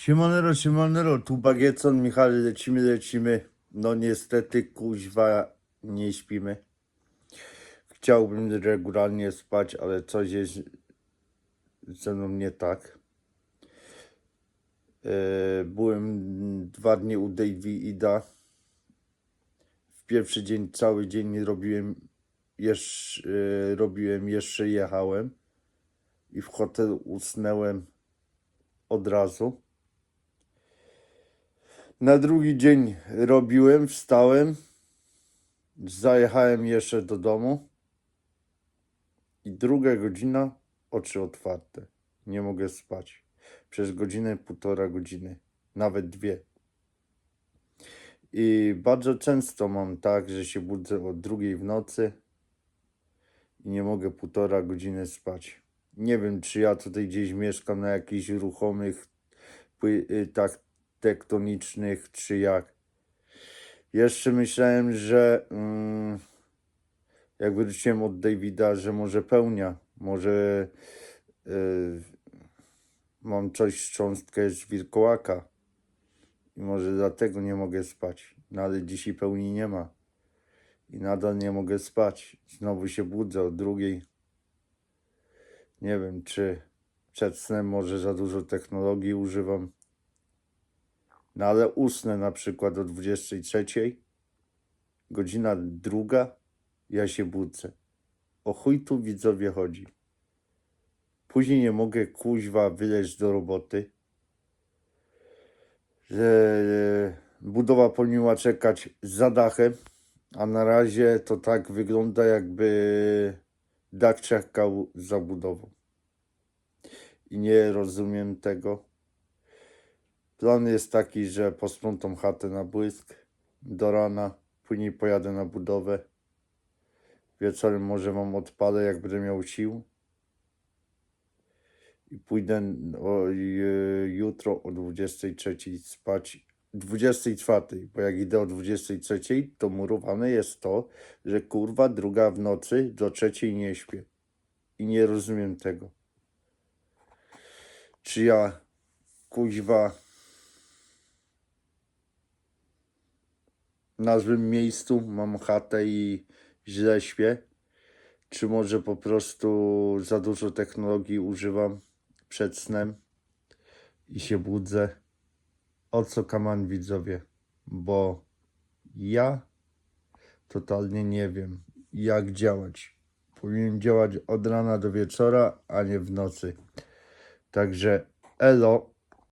Siemanero, siemanero, tu Bagiecon, Michał, lecimy, lecimy. No niestety, kuźwa, nie śpimy. Chciałbym regularnie spać, ale coś jest ze mną nie tak. E, byłem dwa dni u Davida. W pierwszy dzień, cały dzień robiłem, jeszcze, robiłem, jeszcze jechałem. I w hotel usnęłem od razu. Na drugi dzień robiłem, wstałem, zajechałem jeszcze do domu i druga godzina, oczy otwarte. Nie mogę spać. Przez godzinę, półtora godziny, nawet dwie. I bardzo często mam tak, że się budzę o drugiej w nocy i nie mogę półtora godziny spać. Nie wiem, czy ja tutaj gdzieś mieszkam na jakichś ruchomych, y, tak tektonicznych, czy jak. Jeszcze myślałem, że mm, jak wróciłem od Davida, że może pełnia, może y, mam coś szczątkę z wilkołaka i może dlatego nie mogę spać. No ale dzisiaj pełni nie ma i nadal nie mogę spać. Znowu się budzę o drugiej. Nie wiem, czy przed snem może za dużo technologii używam. No ale usnę na przykład o 23, godzina druga, ja się budzę. O chuj tu widzowie chodzi. Później nie mogę kuźwa wyleźć do roboty. Że e, budowa powinna czekać za dachem, a na razie to tak wygląda jakby dach czekał za budową. I nie rozumiem tego. Plan jest taki, że posprzątam chatę na błysk do rana, później pojadę na budowę. Wieczorem może wam odpalę, jak będę miał sił. I pójdę o, e, jutro o 23 spać. 24, bo jak idę o 23, to murowane jest to, że kurwa druga w nocy do trzeciej nie śpię. I nie rozumiem tego. Czy ja kuźwa na złym miejscu mam chatę i źle śpię? Czy może po prostu za dużo technologii używam przed snem i się budzę? O co kaman widzowie? Bo ja totalnie nie wiem, jak działać. Powinien działać od rana do wieczora, a nie w nocy. Także elo.